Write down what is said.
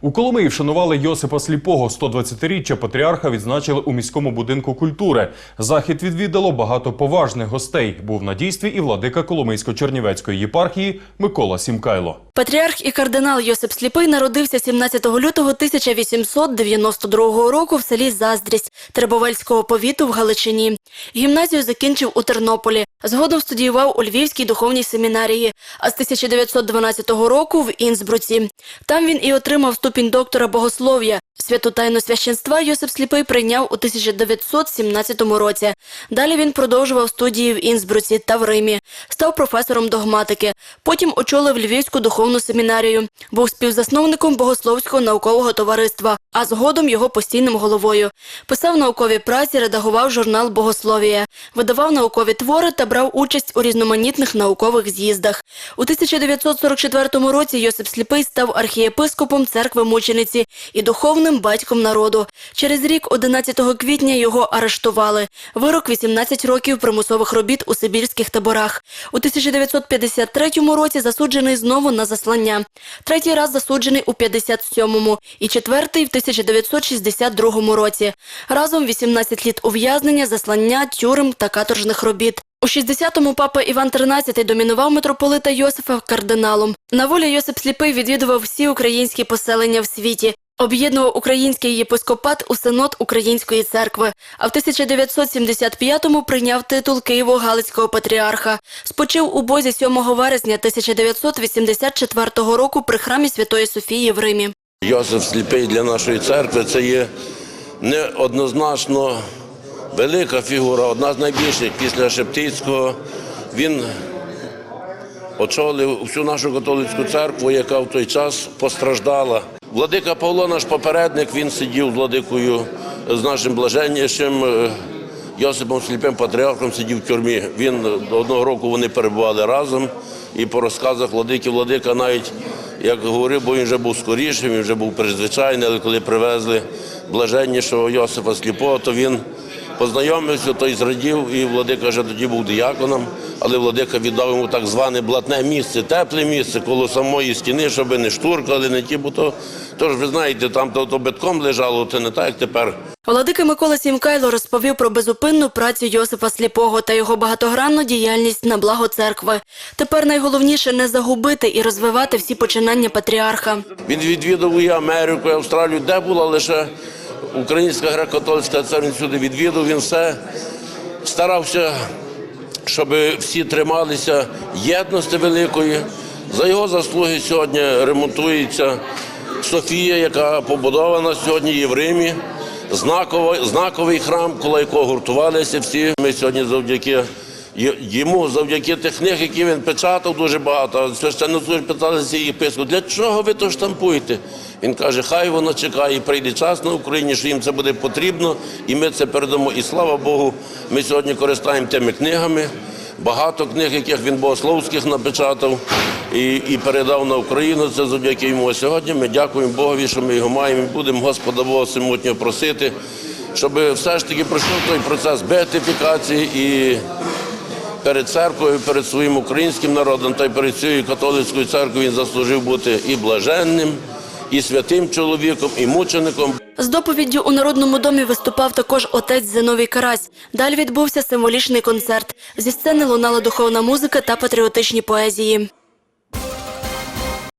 У Коломиї вшанували Йосипа Сліпого. 120-річчя патріарха відзначили у міському будинку культури. Захід відвідало багато поважних гостей. Був на дійстві і владика Коломийсько-Чернівецької єпархії Микола Сімкайло. Патріарх і кардинал Йосип Сліпий народився 17 лютого 1892 року в селі Заздрість Требовельського повіту в Галичині. Гімназію закінчив у Тернополі. Згодом студіював у Львівській духовній семінарії, а з 1912 року в Інсбруці. Там він і отримав ступінь доктора богослов'я. Святу тайну священства Йосип Сліпий прийняв у 1917 році. Далі він продовжував студії в Інсбруці та в Римі. Став професором догматики. Потім очолив Львівську духовну семінарію. Був співзасновником Богословського наукового товариства, а згодом його постійним головою. Писав наукові праці, редагував журнал Богословія, видавав наукові твори та брав участь у різноманітних наукових з'їздах. У 1944 році Йосип Сліпий став архієпископом церкви мучениці і духовним батьком народу. Через рік, 11 квітня, його арештували. Вирок 18 років примусових робіт у сибірських таборах. У 1953 році засуджений знову на заслання. Третій раз засуджений у 57-му і четвертий в 1962 році. Разом 18 літ ув'язнення, заслання, тюрем та каторжних робіт. У 60-му папа Іван XIII домінував митрополита Йосифа кардиналом. На волі Йосип Сліпий відвідував всі українські поселення в світі. Об'єднував український єпископат у синод Української церкви, а в 1975-му прийняв титул Києво-Галицького патріарха. Спочив у Бозі 7 вересня 1984 року при храмі Святої Софії в Римі. Йосиф Сліпий для нашої церкви це є неоднозначно велика фігура, одна з найбільших після Шептицького. Він очолив всю нашу католицьку церкву, яка в той час постраждала. Владика Павло, наш попередник, він сидів з владикою, з нашим блаженнішим е, Йосипом Сліпим патріархом сидів в тюрмі. Він одного року вони перебували разом. І по розказах владики, владика навіть як говорив, бо він вже був скорішим, він вже був призвичайний, але коли привезли блаженнішого Йосипа Сліпого, то він познайомився, той зрадів, і владика вже тоді був діяконом, але владика віддав йому так зване блатне місце, тепле місце коло самої стіни, щоб не штуркали, не ті, бо то, то ж ви знаєте, там то, то битком лежало, це не так, як тепер. Владика Микола Сімкайло розповів про безупинну працю Йосипа Сліпого та його багатогранну діяльність на благо церкви. Тепер найголовніше не загубити і розвивати всі починання патріарха. Він відвідав і Америку, і Австралію, де була лише Українська греко-католицька церква, сюди відвідав, він все старався, щоб всі трималися єдності великої. За його заслуги сьогодні ремонтується Софія, яка побудована сьогодні і в Римі. Знаковий, знаковий храм, коло якого гуртувалися всі. Ми сьогодні завдяки йому, завдяки тих книг, які він печатав дуже багато. Священнослужбі питалися єпископ, для чого ви то штампуєте? Він каже, хай воно чекає, прийде час на Україні, що їм це буде потрібно, і ми це передамо. І слава Богу, ми сьогодні користаємо тими книгами. Багато книг, яких він богословських напечатав і, і передав на Україну. Це завдяки йому. Сьогодні ми дякуємо Богові, що ми його маємо. і Будемо Господа Бога всемутнього просити, щоб все ж таки пройшов той процес беатифікації і перед церквою, перед своїм українським народом та й перед цією католицькою церквою він заслужив бути і блаженним, і святим чоловіком, і мучеником. З доповіддю у Народному домі виступав також отець Зиновій Карась. Далі відбувся символічний концерт. Зі сцени лунала духовна музика та патріотичні поезії.